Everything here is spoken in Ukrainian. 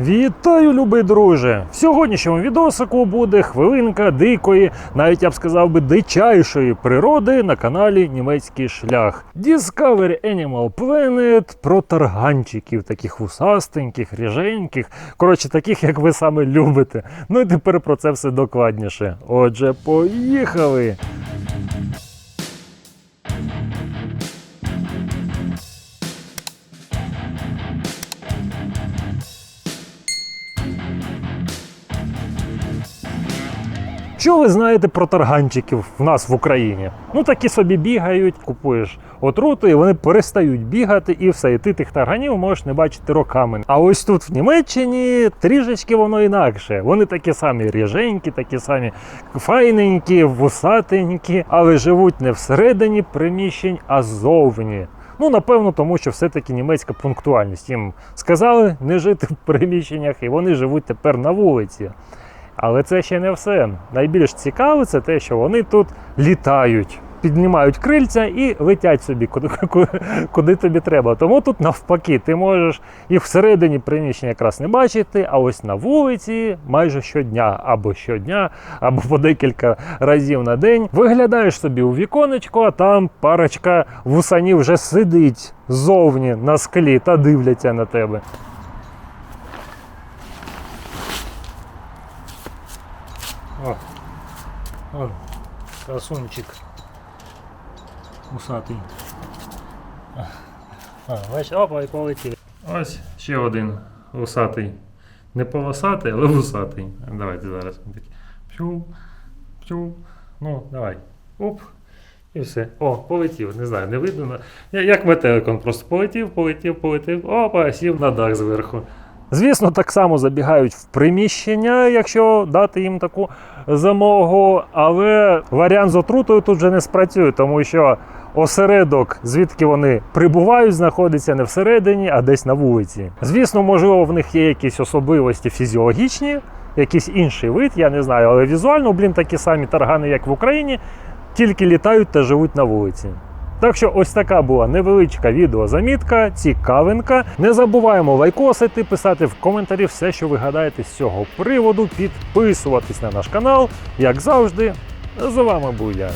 Вітаю, любий друже! В сьогоднішньому відосику буде хвилинка дикої, навіть я б сказав би дичайшої природи на каналі Німецький шлях. Discovery Animal Planet про тарганчиків, таких вусастеньких, ріженьких, коротше, таких, як ви саме любите. Ну і тепер про це все докладніше. Отже, поїхали! Що ви знаєте про тарганчиків в нас в Україні? Ну такі собі бігають, купуєш отруту, і вони перестають бігати, і все. І ти тих тарганів можеш не бачити роками. А ось тут в Німеччині трішечки воно інакше. Вони такі самі ріженькі, такі самі файненькі, вусатенькі, але живуть не всередині приміщень, а ззовні. Ну, напевно, тому що все-таки німецька пунктуальність. Їм сказали не жити в приміщеннях, і вони живуть тепер на вулиці. Але це ще не все. Найбільш цікаве це те, що вони тут літають, піднімають крильця і летять собі, куди, куди, тобі треба. Тому тут навпаки, ти можеш їх всередині приміщення якраз не бачити, а ось на вулиці майже щодня, або щодня, або по декілька разів на день. Виглядаєш собі у віконечко, а там парочка вусанів вже сидить ззовні на склі та дивляться на тебе. О, о, красунчик. Усатий. А, опа, і полетів. Ось ще один усатий. Не полосатий, але вусатий. Давайте зараз. Пчу, пчу. Ну, давай. Оп. І все. О, полетів. Не знаю, не видно. Як метеликом просто полетів, полетів, полетів. Опа, сів на дах зверху. Звісно, так само забігають в приміщення, якщо дати їм таку замогу, але варіант з отрутою тут вже не спрацює, тому що осередок, звідки вони прибувають, знаходиться не всередині, а десь на вулиці. Звісно, можливо, в них є якісь особливості фізіологічні, якийсь інший вид, я не знаю, але візуально, блін, такі самі таргани, як в Україні, тільки літають та живуть на вулиці. Так що ось така була невеличка відеозамітка, цікавинка. Не забуваємо лайкосити, писати в коментарі все, що ви гадаєте з цього приводу, підписуватись на наш канал. Як завжди, з вами був я.